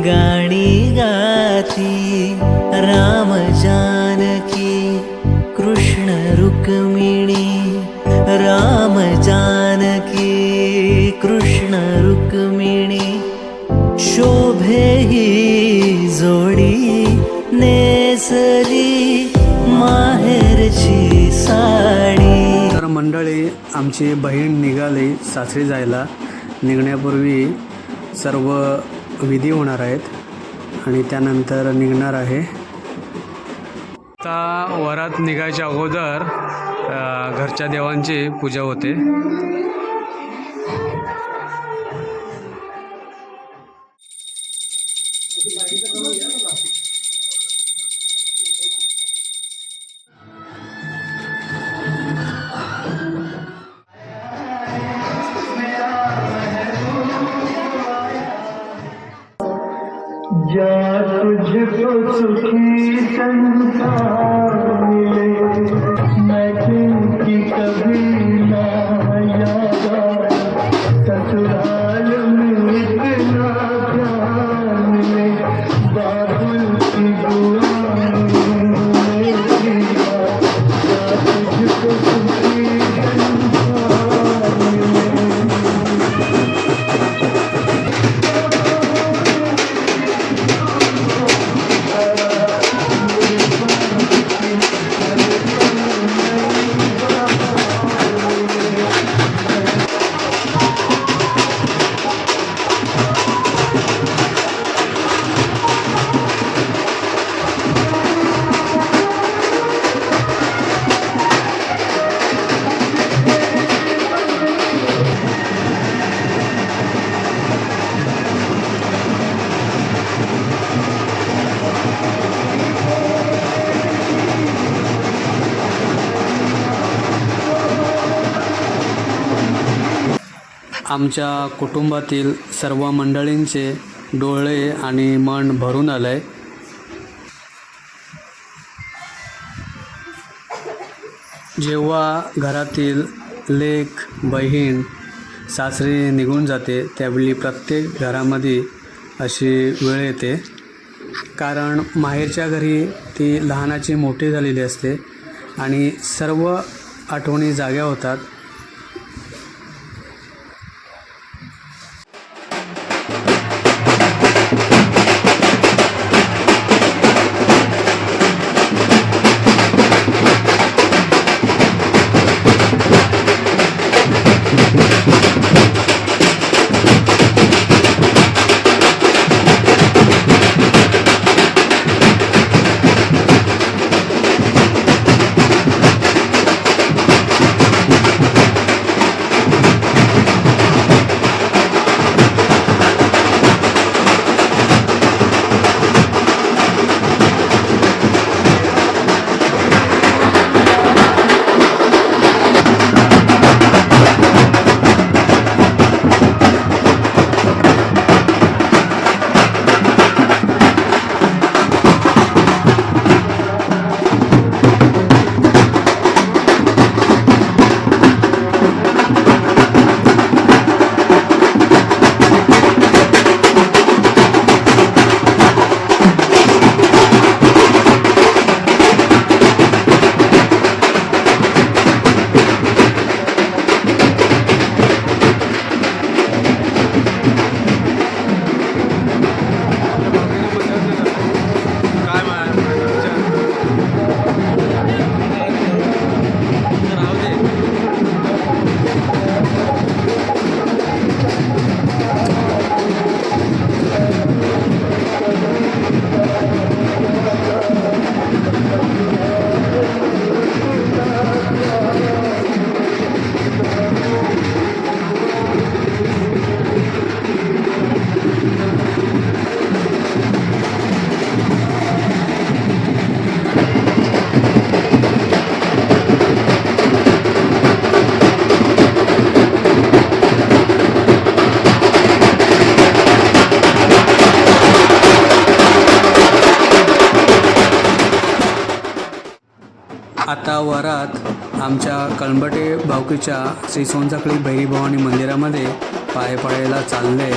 गाणी गाती राम जानकी कृष्ण रुक्मिणी राम जानकी कृष्ण रुक्मिणी शोभे ही जोडी नेसली माहेरची साडी. तर मंडळी आमची बहीण निघाली सासरी जायला. निघण्यापूर्वी सर्व विधी होणार आहेत आणि त्यानंतर निघणार आहे. आता वरात निघायच्या अगोदर घरच्या देवांची पूजा होते. तुझको सुखी संसार आमच्या कुटुंबातील सर्व मंडळींचे डोळे आणि मन भरून आलं आहे जेव्हा घरातील लेख बहीण सासरी निघून जाते त्यावेळी प्रत्येक घरामध्ये अशी वेळ येते. कारण माहेरच्या घरी ती लहानाची मोठी झालेली असते आणि सर्व आठवणी जाग्या होतात. आता वरात आमच्या कळंबटे भावकीच्या श्री सोनचाकळी भैरी भवानी मंदिरामध्ये पाय पडायला चालले.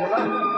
বলা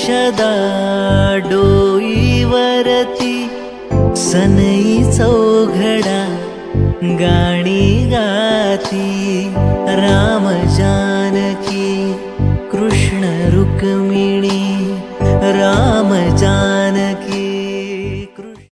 अक्षदा डोईवरती सनई चौघडा गाणी गाती. राम जानकी कृष्ण रुक्मिणी राम जानकी